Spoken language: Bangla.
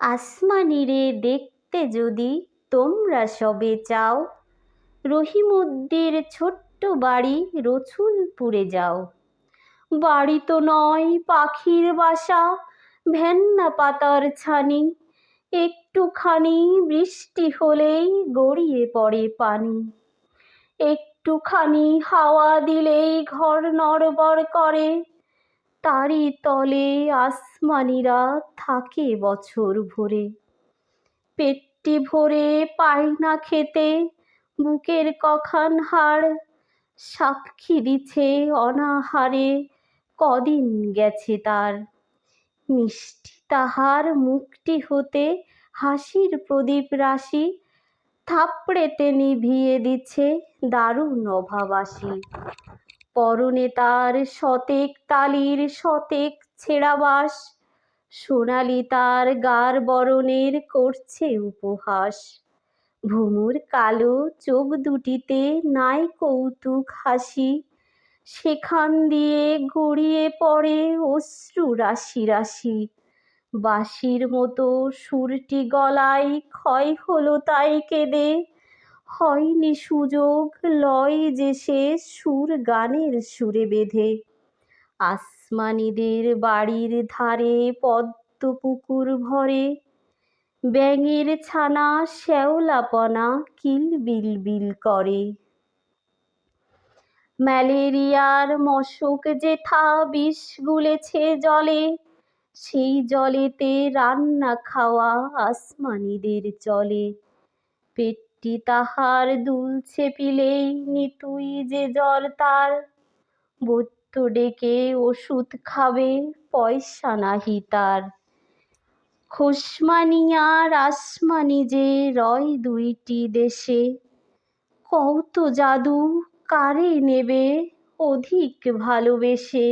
আসমানিরে দেখতে যদি তোমরা সবে চাও রহিমদ্দির ছোট্ট বাড়ি রসুলপুরে যাও। বাড়ি তো নয়, পাখির বাসা, ভেন্না পাতার ছানি। একটুখানি বৃষ্টি হলেই গড়িয়ে পড়ে পানি। একটুখানি হাওয়া দিলেই ঘর নড়বড় করে। তারই তলে আসমানিরা থাকে বছর ভরে। পেটটি ভরে পায় না খেতে, বুকের কখান হাড় সাক্ষী দিছে অনাহারে, কদিন গেছে তার। মিষ্টি তাহার মুখটি হতে হাসির প্রদীপ রাশি, থাপড়েতে নিভিয়ে দিচ্ছে দারুণ অভাবাসী পরনে তার শতেক তালির শতেক ছেঁড়াবাস সোনালি তার গার বরণের করছে উপহাস। ভুমুর কালো চোখ দুটিতে নাই কৌতুক হাসি। সেখান দিয়ে গড়িয়ে পড়ে অশ্রু রাশি রাশি। বাঁশির মতো সুরটি গলায় ক্ষয় হলো তাই কেঁদে। হয়নি সুযোগ, লয় যে সে সুর গানের সুরে বেঁধে। আসমানিদের বাড়ির ধারে পদ্ম পুকুর ভরে, ব্যাঙের ছানা শ্যাওলাপনা কিল বিল বিল করে। ম্যালেরিয়ার মশক যেথা বিষ গুলেছে জলে, সেই জলেতে রান্না খাওয়া আসমানিদের চলে। পেটটি তাহার দুলছে পিলেই নিতুই যে জ্বর তার। বৈদ্য ডেকে ওষুধ খাবে, পয়সা নাহি তার। খোসমানিয়ার আসমানি যে রয় দুইটি দেশে। কত জাদু, কারে নেবে অধিক ভালোবেসে?